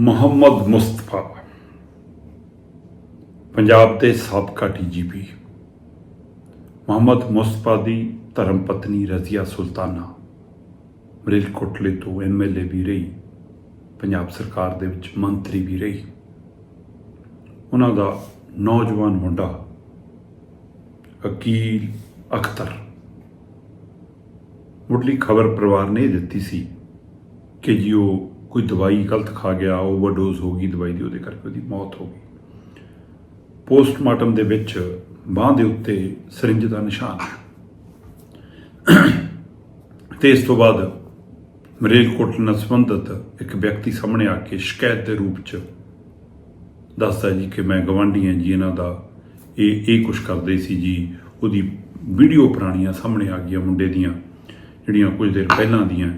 ਮੁਹੰਮਦ ਮੁਸਤਫਾ। ਪੰਜਾਬ ਦੇ ਸਾਬਕਾ ਡੀਜੀਪੀ ਮੁਹੰਮਦ ਮੁਸਤਫਾ ਦੀ ਧਰਮ ਪਤਨੀ ਰਜ਼ੀਆ ਸੁਲਤਾਨਾ। ਮਰੀਲਕੋਟਲੇ ਤੋਂ ਐਮਐਲਏ ਵੀ ਰਹੀ। ਪੰਜਾਬ ਸਰਕਾਰ ਦੇ ਵਿੱਚ ਮੰਤਰੀ ਵੀ ਰਹੀ। ਉਹਨਾਂ ਦਾ ਨੌਜਵਾਨ ਮੁੰਡਾ ਅਕੀਲ ਅਖਤਰ। ਮੁੱਢਲੀ ਖਬਰ ਪਰਿਵਾਰ ਨੇ ਇਹ ਦਿੱਤੀ ਸੀ ਕਿ ਜੀ ਉਹ ਕੋਈ ਦਵਾਈ ਗਲਤ ਖਾ ਗਿਆ, ਓਵਰਡੋਜ਼ ਹੋ ਗਈ ਦਵਾਈ ਦੀ, ਉਹਦੇ ਕਰਕੇ ਉਹਦੀ ਮੌਤ ਹੋ ਗਈ। ਪੋਸਟਮਾਰਟਮ ਦੇ ਵਿੱਚ ਬਾਹ ਦੇ ਉੱਤੇ ਸਰਿੰਜ ਦਾ ਨਿਸ਼ਾਨ। ਹੈ ਤੇ ਇਸ ਤੋਂ ਬਾਅਦ ਮਰੇਲਕੋਟ ਨਾਲ ਸੰਬੰਧਿਤ ਇੱਕ ਵਿਅਕਤੀ ਸਾਹਮਣੇ ਆ ਕੇ ਸ਼ਿਕਾਇਤ ਦੇ ਰੂਪ 'ਚ ਦੱਸਦਾ ਜੀ ਕਿ ਮੈਂ ਗਵਾਂਢੀ ਹਾਂ ਜੀ, ਇਹਨਾਂ ਦਾ ਇਹ ਇਹ ਕੁਛ ਕਰਦੇ ਸੀ ਜੀ। ਉਹਦੀ ਵੀਡੀਓ ਪੁਰਾਣੀਆਂ ਸਾਹਮਣੇ ਆ ਗਈਆਂ ਮੁੰਡੇ ਦੀਆਂ, ਜਿਹੜੀਆਂ ਕੁਝ ਦਿਨ ਪਹਿਲਾਂ ਦੀਆਂ।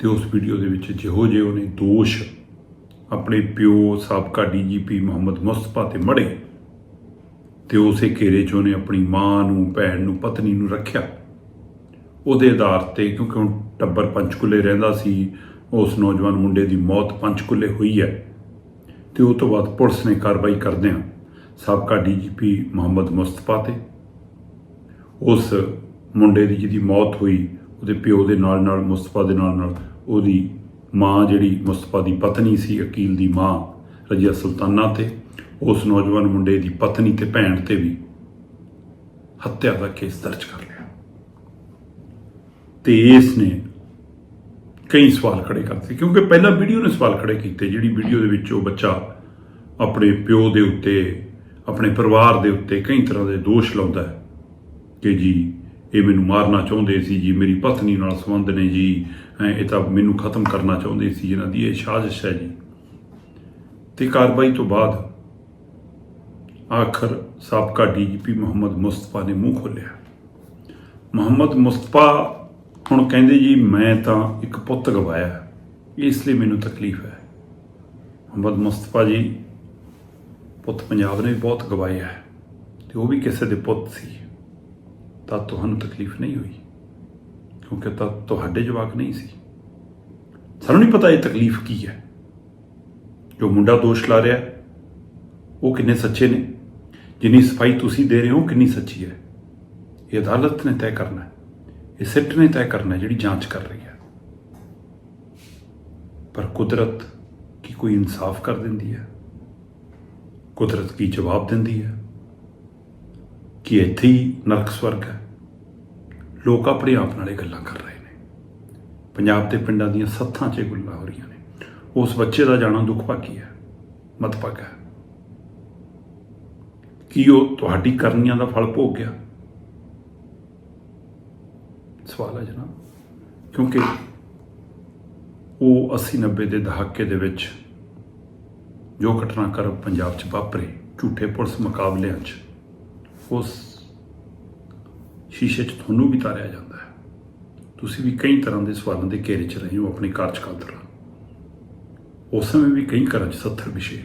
ਤੇ ਉਸ ਵੀਡੀਓ ਦੇ ਵਿੱਚ ਜਿਹੋ ਜਿਹੇ ਉਹਨੇ ਦੋਸ਼ ਆਪਣੇ ਪਿਓ ਸਾਬਕਾ ਡੀਜੀਪੀ ਮੁਹੰਮਦ ਮੁਸਤਫਾ ਤੇ ਮੜੇ ਤੇ ਉਸੇ ਘੇਰੇ 'ਚ ਉਹਨੇ ਆਪਣੀ ਮਾਂ ਨੂੰ, ਭੈਣ ਨੂੰ, ਪਤਨੀ ਨੂੰ ਰੱਖਿਆ। ਉਹਦੇ ਆਧਾਰ ਤੇ ਕਿਉਂਕਿ ਹੁਣ ਟੱਬਰ ਪੰਚਕੁਲੇ ਰਹਿੰਦਾ ਸੀ, ਉਸ ਨੌਜਵਾਨ ਮੁੰਡੇ ਦੀ ਮੌਤ ਪੰਚਕੁਲੇ ਹੋਈ ਹੈ ਤੇ ਉਹ ਤੋਂ ਬਾਅਦ ਪੁਲਿਸ ਨੇ ਕਾਰਵਾਈ ਕਰਦਿਆਂ ਸਾਬਕਾ ਡੀਜੀਪੀ ਮੁਹੰਮਦ ਮੁਸਤਫਾ ਤੇ ਉਸ ਮੁੰਡੇ ਦੀ ਜਿਹਦੀ ਮੌਤ ਹੋਈ ਉਹਦੇ ਪਿਓ ਦੇ ਨਾਲ ਨਾਲ ਮੁਸਤਫਾ ਦੇ ਨਾਲ ਨਾਲ ਉਹਦੀ ਮਾਂ ਜਿਹੜੀ ਮੁਸਤਫਾ ਦੀ ਪਤਨੀ ਸੀ, ਅਕੀਲ ਦੀ ਮਾਂ ਰਜੀਆ ਸੁਲਤਾਨਾ ਤੇ, ਉਸ ਨੌਜਵਾਨ ਮੁੰਡੇ ਦੀ ਪਤਨੀ ਤੇ ਭੈਣ ਤੇ ਵੀ ਹੱਤਿਆ ਦਾ ਕੇਸ ਦਰਜ ਕਰ ਲਿਆ। ਤੇ ਇਸ ਨੇ ਕਈ ਸਵਾਲ ਖੜੇ ਕਰਤੇ, ਕਿਉਂਕਿ ਪਹਿਲਾਂ ਵੀਡੀਓ ਨੇ ਸਵਾਲ ਖੜੇ ਕੀਤੇ, ਜਿਹੜੀ ਵੀਡੀਓ ਦੇ ਵਿੱਚ ਉਹ ਬੱਚਾ ਆਪਣੇ ਪਿਓ ਦੇ ਉੱਤੇ, ਆਪਣੇ ਪਰਿਵਾਰ ਦੇ ਉੱਤੇ ਕਈ ਤਰ੍ਹਾਂ ਦੇ ਦੋਸ਼ ਲਾਉਂਦਾ ਹੈ ਕਿ ਜੀ ਇਹ ਮੈਨੂੰ ਮਾਰਨਾ ਚਾਹੁੰਦੇ ਸੀ ਜੀ, ਮੇਰੀ ਪਤਨੀ ਨਾਲ ਸੰਬੰਧ ਨੇ ਜੀ। ਇਹ ਤਾਂ ਮੈਨੂੰ ਖਤਮ ਕਰਨਾ ਚਾਹੁੰਦੇ ਸੀ ਇਹਨਾਂ ਦੀ ਇਹ ਸਾਜ਼ਿਸ਼ ਹੈ ਜੀ। ਤੇ ਕਾਰਵਾਈ ਤੋਂ ਬਾਅਦ ਆਖਰ ਸਾਬਕਾ ਡੀਜੀਪੀ ਮੁਹੰਮਦ ਮੁਸਤਫਾ ਨੇ ਮੂੰਹ ਖੋਲ੍ਹਿਆ। ਮੁਹੰਮਦ ਮੁਸਤਫਾ ਹੁਣ ਕਹਿੰਦੇ ਜੀ, ਮੈਂ ਤਾਂ ਇੱਕ ਪੁੱਤ ਗਵਾਇਆ ਇਸ ਲਈ ਮੈਨੂੰ ਤਕਲੀਫ ਹੈ। ਮੁਹੰਮਦ ਮੁਸਤਫਾ ਜੀ ਪੁੱਤ ਪੰਜਾਬ ਨੇ ਵੀ ਬਹੁਤ ਗਵਾਇਆ ਹੈ ਤੇ ਉਹ ਵੀ ਕਿਸੇ ਦੇ ਪੁੱਤ ਸੀ। ਤਾਂ ਤੁਹਾਨੂੰ ਤਕਲੀਫ ਨਹੀਂ ਹੋਈ? ਕਿਉਂਕਿ ਤਾਂ ਤੁਹਾਡੇ ਜਵਾਕ ਨਹੀਂ ਸੀ। ਸਾਨੂੰ ਨਹੀਂ ਪਤਾ ਇਹ ਤਕਲੀਫ ਕੀ ਹੈ। ਜੋ ਮੁੰਡਾ ਦੋਸ਼ ਲਾ ਰਿਹਾ, ਉਹ ਕਿੰਨੇ ਸੱਚੇ ਨੇ? ਜਿੰਨੀ ਸਫ਼ਾਈ ਤੁਸੀਂ ਦੇ ਰਹੇ ਹੋ, ਕਿੰਨੀ ਸੱਚੀ ਹੈ। ਇਹ ਅਦਾਲਤ ਨੇ ਤੈਅ ਕਰਨਾ ਹੈ। ਇਹ ਸਿੱਟ ਨੇ ਤੈਅ ਕਰਨਾ ਜਿਹੜੀ ਜਾਂਚ ਕਰ ਰਹੀ ਹੈ। ਪਰ ਕੁਦਰਤ ਕੀ ਕੋਈ ਇਨਸਾਫ ਕਰ ਦਿੰਦੀ ਹੈ? ਕੁਦਰਤ ਕੀ ਜਵਾਬ ਦਿੰਦੀ ਹੈ? ਕਿ ਇੱਥੇ ਹੀ ਨਰਕ ਸਵਰਗ ਹੈ। ਲੋਕ ਆਪਣੇ ਆਪ ਨਾਲ ਇਹ ਗੱਲਾਂ ਕਰ ਰਹੇ ਨੇ। ਪੰਜਾਬ ਦੇ ਪਿੰਡਾਂ ਦੀਆਂ ਸੱਥਾਂ 'ਚ ਇਹ ਗੱਲਾਂ ਹੋ ਰਹੀਆਂ ਨੇ। ਉਸ ਬੱਚੇ ਦਾ ਜਾਣਾ ਦੁੱਖ ਭਾਗੀ ਹੈ ਮਤਪਾਗਾ ਹੈ। ਕੀ ਉਹ ਤੁਹਾਡੀ ਕਰਨੀਆਂ ਦਾ ਫਲ ਭੋਗ ਗਿਆ? ਸਵਾਲ ਹੈ ਜਨਾਬ, ਕਿਉਂਕਿ ਉਹ 80 90 ਦੇ ਦਹਾਕੇ ਦੇ ਵਿੱਚ ਜੋ ਘਟਨਾਕ੍ਰਮ ਪੰਜਾਬ 'ਚ ਵਾਪਰੇ ਝੂਠੇ ਪੁਲਿਸ ਮੁਕਾਬਲਿਆਂ 'ਚ ਉਸ ਸ਼ੀਸ਼ੇ 'ਚ ਤੁਹਾਨੂੰ ਵੀ ਤਾਰਿਆ ਜਾਂਦਾ ਹੈ। ਤੁਸੀਂ ਵੀ ਕਈ ਤਰ੍ਹਾਂ ਦੇ ਸਵਾਲਾਂ ਦੇ ਘੇਰੇ 'ਚ ਰਹੇ ਹੋ ਆਪਣੇ ਕਾਰਜਕਾਲ ਦੌਰਾਨ। ਉਸ ਸਮੇਂ ਵੀ ਕਈ ਘਰਾਂ 'ਚ 70 ਵਿਸ਼ੇ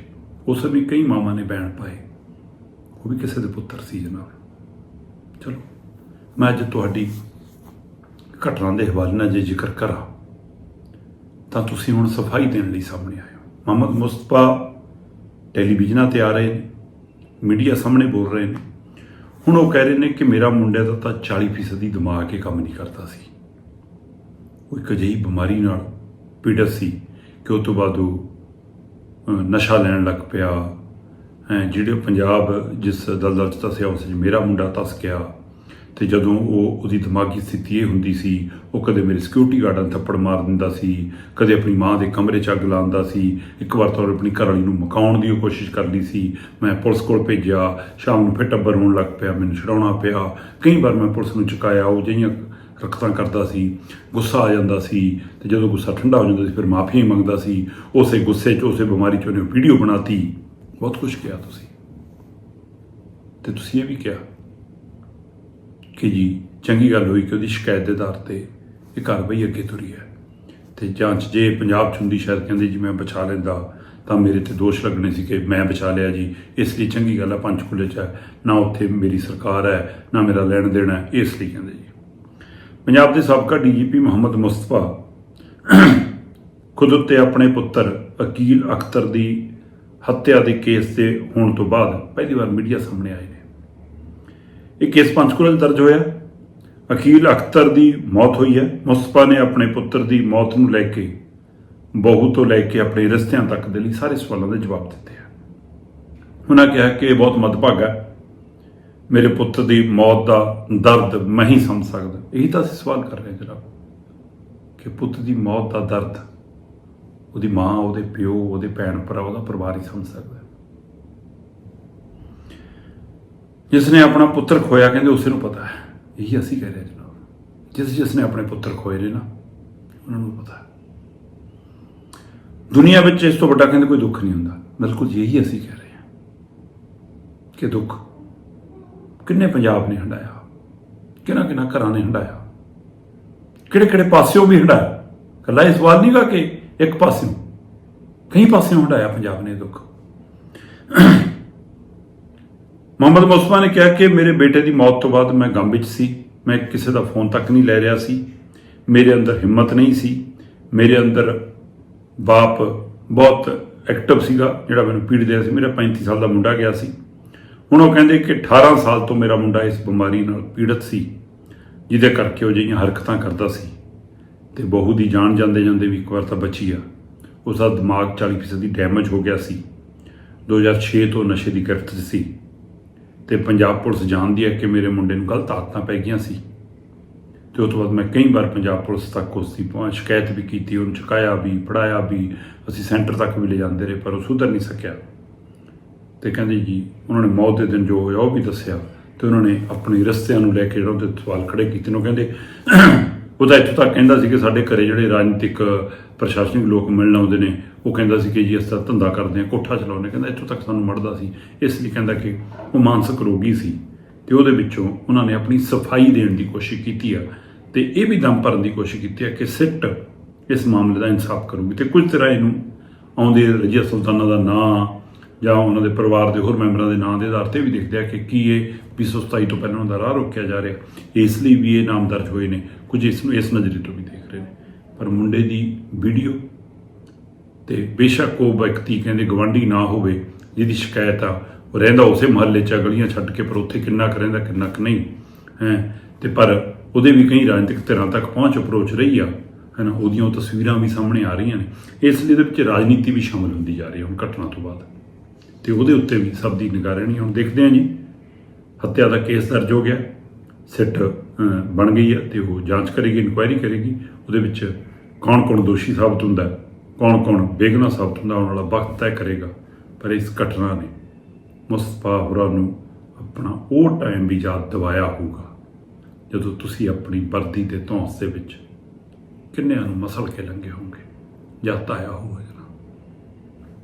ਉਸ ਸਮੇਂ ਕਈ ਮਾਵਾਂ ਨੇ ਬੈਣ ਪਾਏ। ਉਹ ਵੀ ਕਿਸੇ ਦੇ ਪੁੱਤਰ ਸੀ ਜਨਾਬ। ਚਲੋ, ਮੈਂ ਅੱਜ ਤੁਹਾਡੀ ਘਟਨਾ ਦੇ ਹਵਾਲੇ ਨਾਲ ਜੇ ਜ਼ਿਕਰ ਕਰਾਂ, ਤਾਂ ਤੁਸੀਂ ਹੁਣ ਸਫ਼ਾਈ ਦੇਣ ਲਈ ਸਾਹਮਣੇ ਆਏ ਹੋ। ਮੁਹੰਮਦ ਮੁਸਤਫਾ ਟੈਲੀਵਿਜ਼ਨਾਂ ਤੇ ਆ ਰਹੇ ਨੇ, ਮੀਡੀਆ ਸਾਹਮਣੇ ਬੋਲ ਰਹੇ ਨੇ। ਹੁਣ ਉਹ ਕਹਿ ਰਹੇ ਨੇ ਕਿ ਮੇਰਾ ਮੁੰਡੇ ਦਾ ਤਾਂ 40% ਦੀ ਦਿਮਾਗ ਹੀ ਕੰਮ ਨਹੀਂ ਕਰਦਾ ਸੀ। ਉਹ ਇੱਕ ਅਜਿਹੀ ਬਿਮਾਰੀ ਨਾਲ ਪੀੜਤ ਸੀ ਕਿ ਉਹ ਤੋਂ ਬਾਅਦ ਉਹ ਨਸ਼ਾ ਲੈਣ ਲੱਗ ਪਿਆ। ਹੈਂ, ਜਿਹੜੇ ਪੰਜਾਬ ਜਿਸ ਦਲਦਲ ਚ ਤਸਿਆ ਉਸ 'ਚ ਮੇਰਾ ਮੁੰਡਾ ਤਸ ਗਿਆ। ਤੇ ਜਦੋਂ ਉਹ ਉਹਦੀ ਦਿਮਾਗੀ ਸਥਿਤੀ ਇਹ ਹੁੰਦੀ ਸੀ, ਉਹ ਕਦੇ ਮੇਰੇ ਸਿਕਿਉਰਿਟੀ ਗਾਰਡਾਂ ਨੂੰ ਥੱਪੜ ਮਾਰ ਦਿੰਦਾ ਸੀ, ਕਦੇ ਆਪਣੀ ਮਾਂ ਦੇ ਕਮਰੇ 'ਚ ਅੱਗ ਲਾਉਂਦਾ ਸੀ, ਇੱਕ ਵਾਰ ਤਾਂ ਉਹਨੇ ਆਪਣੀ ਘਰਵਾਲੀ ਨੂੰ ਮਕਾਉਣ ਦੀ ਉਹ ਕੋਸ਼ਿਸ਼ ਕਰਦੀ ਸੀ। ਮੈਂ ਪੁਲਿਸ ਕੋਲ ਭੇਜਿਆ, ਸ਼ਾਮ ਨੂੰ ਫਿਰ ਟੱਬਰ ਹੋਣ ਲੱਗ ਪਿਆ, ਮੈਨੂੰ ਛਡਾਉਣਾ ਪਿਆ। ਕਈ ਵਾਰ ਮੈਂ ਪੁਲਿਸ ਨੂੰ ਚੁਕਾਇਆ, ਉਹ ਜਿਹੀਆਂ ਰਕਤਾਂ ਕਰਦਾ ਸੀ, ਗੁੱਸਾ ਆ ਜਾਂਦਾ ਸੀ ਤੇ ਜਦੋਂ ਗੁੱਸਾ ਠੰਡਾ ਹੋ ਜਾਂਦਾ ਸੀ, ਫਿਰ ਮਾਫੀ ਮੰਗਦਾ ਸੀ। ਉਸੇ ਗੁੱਸੇ 'ਚ, ਉਸੇ ਬਿਮਾਰੀ 'ਚ ਉਹਨੇ ਵੀਡੀਓ ਬਣਾਤੀ। ਬਹੁਤ ਕੁਝ ਕਿਹਾ ਤੁਸੀਂ। ਤੇ ਤੁਸੀਂ ਇਹ ਵੀ ਕਿਹਾ। ਕਿ ਜੀ, ਚੰਗੀ ਗੱਲ ਹੋਈ ਕਿ ਉਹਦੀ ਸ਼ਿਕਾਇਤ ਦੇ ਆਧਾਰ ਤੇ ਇਹ ਕਾਰਵਾਈ ਅੱਗੇ ਤੁਰੀ ਹੈ। ਤੇ ਜਾਂਚ, ਜੇ ਪੰਜਾਬ 'ਚ ਹੁੰਦੀ ਸ਼ਾਇਦ ਕਹਿੰਦੇ ਜੀ, ਮੈਂ ਬਚਾ ਲੈਂਦਾ, ਤਾਂ ਮੇਰੇ ਤੇ ਦੋਸ਼ ਲੱਗਣੇ ਸੀ ਕਿ ਮੈਂ ਬਚਾ ਲਿਆ ਜੀ। ਇਸ ਲਈ ਚੰਗੀ ਗੱਲ ਹੈ ਪੰਚਕੂਲੇ 'ਚ ਹੈ। ਨਾ ਉੱਥੇ ਮੇਰੀ ਸਰਕਾਰ ਹੈ, ਨਾ ਮੇਰਾ ਲੈਣ ਦੇਣ ਹੈ, ਇਸ ਲਈ ਕਹਿੰਦੇ ਜੀ। ਪੰਜਾਬ ਦੇ ਸਾਬਕਾ ਡੀਜੀਪੀ ਮੁਹੰਮਦ ਮੁਸਤਫਾ ਖੁਦ ਉੱਤੇ ਆਪਣੇ ਪੁੱਤਰ ਅਕੀਲ ਅਖਤਰ ਦੀ ਹੱਤਿਆ ਦੇ ਕੇਸ 'ਤੇ ਹੋਣ ਤੋਂ ਬਾਅਦ ਪਹਿਲੀ ਵਾਰ ਮੀਡੀਆ ਸਾਹਮਣੇ ਆਏ ਨੇ। ਇਹ ਕੇਸ ਪੰਚਕੂਲਾ ਦਰਜ ਹੋਇਆ। ਅਕੀਲ ਅਖਤਰ ਦੀ ਮੌਤ ਹੋਈ ਹੈ। ਮੁਸਤਫਾ ਨੇ ਆਪਣੇ ਪੁੱਤਰ ਦੀ ਮੌਤ ਨੂੰ ਲੈ ਕੇ, ਬਹੂ ਤੋਂ ਲੈ ਕੇ ਆਪਣੇ ਰਿਸ਼ਤਿਆਂ ਤੱਕ ਦੇ ਲਈ ਸਾਰੇ ਸਵਾਲਾਂ ਦੇ ਜਵਾਬ ਦਿੱਤੇ ਆ। ਉਹਨਾਂ ਕਿਹਾ ਕਿ ਇਹ ਬਹੁਤ ਮਦਭਾਗਾ ਹੈ। ਮੇਰੇ ਪੁੱਤ ਦੀ ਮੌਤ ਦਾ ਦਰਦ ਮੈਂ ਹੀ ਸਮਝ ਸਕਦਾ। ਇਹੀ ਤਾਂ ਅਸੀਂ ਸਵਾਲ ਕਰ ਰਹੇ ਜਨਾਬ, ਕਿ ਪੁੱਤ ਦੀ ਮੌਤ ਦਾ ਦਰਦ ਉਹਦੀ ਮਾਂ, ਉਹਦੇ ਪਿਓ, ਉਹਦੇ ਭੈਣ ਭਰਾ ਉਹਦਾ ਪਰਿਵਾਰ ਹੀ ਸਮਝ ਸਕਦਾ ਹੈ। ਜਿਸ ਨੇ ਆਪਣਾ ਪੁੱਤਰ ਖੋਇਆ ਕਹਿੰਦੇ ਉਸੇ ਨੂੰ ਪਤਾ ਹੈ। ਇਹੀ ਅਸੀਂ ਕਹਿ ਰਹੇ ਹਾਂ ਜਨਾਬ। ਜਿਸ ਜਿਸ ਨੇ ਆਪਣੇ ਪੁੱਤਰ ਖੋਏ ਨੇ ਨਾ, ਉਹਨਾਂ ਨੂੰ ਪਤਾ ਹੈ। ਦੁਨੀਆ ਵਿੱਚ ਇਸ ਤੋਂ ਵੱਡਾ ਕਹਿੰਦੇ ਕੋਈ ਦੁੱਖ ਨਹੀਂ ਹੁੰਦਾ। ਬਿਲਕੁਲ ਇਹੀ ਅਸੀਂ ਕਹਿ ਰਹੇ ਹਾਂ ਕਿ ਦੁੱਖ ਕਿੰਨੇ ਪੰਜਾਬ ਨੇ ਹੰਡਾਇਆ, ਕਿਹਨਾਂ ਕਿਹਨਾਂ ਘਰਾਂ ਨੇ ਹੰਡਾਇਆ ਕਿਹੜੇ ਕਿਹੜੇ ਪਾਸਿਓਂ ਵੀ ਹੰਡਾਇਆ। ਕੱਲਾ ਇਹ ਸਵਾਲ ਨਹੀਂਗਾ ਕਿ ਇੱਕ ਪਾਸਿਓਂ ਕਈ ਪਾਸਿਓਂ ਹੰਡਾਇਆ ਪੰਜਾਬ ਨੇ ਦੁੱਖ। ਮੁਹੰਮਦ ਮੁਸਤਫਾ ਨੇ ਕਿਹਾ ਕਿ ਮੇਰੇ ਬੇਟੇ ਦੀ ਮੌਤ ਤੋਂ ਬਾਅਦ ਮੈਂ ਗਮ ਵਿੱਚ ਸੀ। ਮੈਂ ਕਿਸੇ ਦਾ ਫੋਨ ਤੱਕ ਨਹੀਂ ਲੈ ਰਿਹਾ ਸੀ। ਮੇਰੇ ਅੰਦਰ ਹਿੰਮਤ ਨਹੀਂ ਸੀ। ਮੇਰੇ ਅੰਦਰ ਬਾਪ ਬਹੁਤ ਐਕਟਿਵ ਸੀਗਾ, ਜਿਹੜਾ ਮੈਨੂੰ ਪੀੜ ਦੇ ਰਿਹਾ ਸੀ। ਮੇਰਾ 35 ਸਾਲ ਦਾ ਮੁੰਡਾ ਗਿਆ ਸੀ। ਹੁਣ ਉਹ ਕਹਿੰਦੇ ਕਿ 18 ਸਾਲ ਤੋਂ ਮੇਰਾ ਮੁੰਡਾ ਇਸ ਬਿਮਾਰੀ ਨਾਲ ਪੀੜਤ ਸੀ, ਜਿਹਦੇ ਕਰਕੇ ਉਹ ਜਿਹੀਆਂ ਹਰਕਤਾਂ ਕਰਦਾ ਸੀ। ਤੇ ਬਹੂ ਦੀ ਜਾਨ ਜਾਂਦੇ ਜਾਂਦੇ ਵੀ ਇੱਕ ਵਾਰ ਤਾਂ ਬਚੀ ਆ। ਉਸ ਦਾ ਦਿਮਾਗ 40% ਦੀ ਡੈਮੇਜ ਹੋ ਗਿਆ ਸੀ। 2006 ਤੋਂ ਨਸ਼ੇ ਦੀ ਗ੍ਰਿਫਤ 'ਚ ਸੀ। ਤੇ ਪੰਜਾਬ ਪੁਲਿਸ ਜਾਣਦੀ ਹੈ ਕਿ ਮੇਰੇ ਮੁੰਡੇ ਨੂੰ ਗਲਤ ਆਦਤਾਂ ਪੈ ਗਈਆਂ ਸੀ। ਤੇ ਉਸ ਤੋਂ ਬਾਅਦ ਮੈਂ ਕਈ ਵਾਰ ਪੰਜਾਬ ਪੁਲਿਸ ਤੱਕ ਉਸ ਦੀ ਸ਼ਿਕਾਇਤ ਵੀ ਕੀਤੀ, ਉਹਨੂੰ ਚੁਕਾਇਆ ਵੀ ਪੜਾਇਆ ਵੀ, ਅਸੀਂ ਸੈਂਟਰ ਤੱਕ ਵੀ ਲੈ ਜਾਂਦੇ ਰਹੇ, ਪਰ ਉਹ ਸੁਧਰ ਨਹੀਂ ਸਕਿਆ। ਤੇ ਕਹਿੰਦੇ ਜੀ, ਉਹਨਾਂ ਨੇ ਮੌਤ ਦੇ ਦਿਨ ਜੋ ਹੋਇਆ ਉਹ ਵੀ ਦੱਸਿਆ। ਤੇ ਉਹਨਾਂ ਨੇ ਆਪਣੇ ਰਸਤਿਆਂ ਨੂੰ ਲੈ ਕੇ ਜਿਹੜਾ ਉਹਦੇ ਸਵਾਲ ਖੜੇ ਕੀਤੇ ਨੇ, ਉਹ ਕਹਿੰਦੇ ਉਹ ਤਾਂ ਇੱਥੋਂ ਤੱਕ ਕਹਿੰਦਾ ਸੀ ਕਿ ਸਾਡੇ ਘਰੇ ਜਿਹੜੇ ਰਾਜਨੀਤਿਕ ਪ੍ਰਸ਼ਾਸਨਿਕ ਲੋਕ ਮਿਲਣ ਆਉਂਦੇ ਨੇ, ਉਹ ਕਹਿੰਦਾ ਸੀ ਕਿ ਜੀ ਇਸ ਤਰ੍ਹਾਂ ਧੰਦਾ ਕਰਦੇ ਆ ਕੋਠਾ ਚਲਾਉਂਦੇ ਕਹਿੰਦਾ ਇੱਥੋਂ ਤੱਕ ਸਾਨੂੰ ਮੜਦਾ ਸੀ। ਇਸ ਲਈ ਕਹਿੰਦਾ ਕਿ ਉਹ ਮਾਨਸਿਕ ਰੋਗੀ ਸੀ ਤੇ ਉਹਦੇ ਵਿੱਚੋਂ ਉਹਨਾਂ ਨੇ ਆਪਣੀ ਸਫ਼ਾਈ ਦੇਣ ਦੀ ਕੋਸ਼ਿਸ਼ ਕੀਤੀ ਆ ਤੇ ਇਹ ਵੀ ਦਮ ਭਰਨ ਦੀ ਕੋਸ਼ਿਸ਼ ਕੀਤੀ ਆ ਕਿ ਸਿੱਟ ਇਸ ਮਾਮਲੇ ਦਾ ਇਨਸਾਫ ਕਰੂਗੀ ਤੇ ਕੁਝ ਤਰ੍ਹਾਂ ਇਹਨੂੰ ਆਉਂਦੇ ਰਜੀਆ ਸੁਲਤਾਨਾ ਦਾ ਨਾਂ ਜਾਂ ਉਹਨਾਂ ਦੇ ਪਰਿਵਾਰ ਦੇ ਹੋਰ ਮੈਂਬਰਾਂ ਦੇ ਨਾਂ ਦੇ ਆਧਾਰ ਤੇ ਵੀ ਦੇਖਦੇ ਆ ਕਿ ਕੀ ਇਹ 227 ਤੋਂ ਪਹਿਲਾਂ ਦਾ ਰਾਹ ਰੋਕਿਆ ਜਾ ਰਿਹਾ। ਇਸ ਲਈ ਵੀ ਇਹ ਨਾਮ ਦਰਜ ਹੋਏ ਨੇ। ਕੁਝ ਇਸ ਨੂੰ ਇਸ ਨਜ਼ਰੀਏ ਤੋਂ ਵੀ ਦੇਖ ਰਹੇ ਨੇ। ਪਰ ਮੁੰਡੇ ਦੀ ਵੀਡੀਓ ਤੇ ਬੇਸ਼ੱਕ ਉਹ ਵਿਅਕਤੀ ਕਹਿੰਦੇ ਗਵਾਂਢੀ ਨਾ ਹੋਵੇ ਜਿਹਦੀ ਸ਼ਿਕਾਇਤ ਆ ਉਹ ਰਹਿੰਦਾ ਉਸੇ ਮਹੱਲੇ 'ਚ ਆ, ਗਲੀਆਂ ਛੱਡ ਕੇ ਪਰ ਉੱਥੇ ਕਿੰਨਾ ਕੁ ਰਹਿੰਦਾ ਕਿੰਨਾ ਕੁ ਨਹੀਂ ਹੈ। ਤੇ ਪਰ ਉਹਦੇ ਵੀ ਕਈ ਰਾਜਨੀਤਿਕ ਧਿਰਾਂ ਤੱਕ ਪਹੁੰਚ ਅਪਰੋਚ ਰਹੀ ਆ ਹੈ ਨਾ। ਉਹਦੀਆਂ ਉਹ ਤਸਵੀਰਾਂ ਵੀ ਸਾਹਮਣੇ ਆ ਰਹੀਆਂ ਨੇ। ਇਸ ਲਈ ਇਹਦੇ ਵਿੱਚ ਰਾਜਨੀਤੀ ਵੀ ਸ਼ਾਮਲ ਹੁੰਦੀ ਜਾ ਰਹੀ ਹੈ ਹੁਣ ਘਟਨਾ ਤੋਂ ਬਾਅਦ। ਤੇ ਉਹਦੇ ਉੱਤੇ ਵੀ ਸਭ ਦੀ ਨਿਗਾਹ ਰਹਿਣੀ ਹੁਣ ਦੇਖਦੇ ਹਾਂ ਜੀ। ਹੱਤਿਆ ਦਾ ਕੇਸ ਦਰਜ ਹੋ ਗਿਆ। ਸਿੱਟ ਬਣ ਗਈ ਹੈ ਤੇ ਉਹ ਜਾਂਚ ਕਰੇਗੀ, ਇਨਕੁਆਇਰੀ ਕਰੇਗੀ। ਉਹਦੇ ਵਿੱਚ ਕੌਣ ਕੌਣ ਦੋਸ਼ੀ ਸਾਬਤ ਹੁੰਦਾ ਕੌਣ ਕੌਣ ਬੇਗਨਾ ਸਾਬਤ ਹੁੰਦਾ ਆਉਣ ਵਾਲਾ ਵਕਤ ਤੈਅ ਕਰੇਗਾ। ਪਰ ਇਸ ਘਟਨਾ ਨੇ ਮੁਸਤਫਾ ਹੋਰਾਂ ਨੂੰ ਆਪਣਾ ਉਹ ਟਾਈਮ ਵੀ ਯਾਦ ਦਿਵਾਇਆ ਹੋਊਗਾ, ਜਦੋਂ ਤੁਸੀਂ ਆਪਣੀ ਵਰਦੀ ਦੇ ਧੌਂਸ ਦੇ ਵਿੱਚ ਕਿੰਨਿਆਂ ਨੂੰ ਮਸਲ ਕੇ ਲੰਘੇ ਹੋਵੋਗੇ ਜਾਂ ਆਇਆ ਹੋਵੇ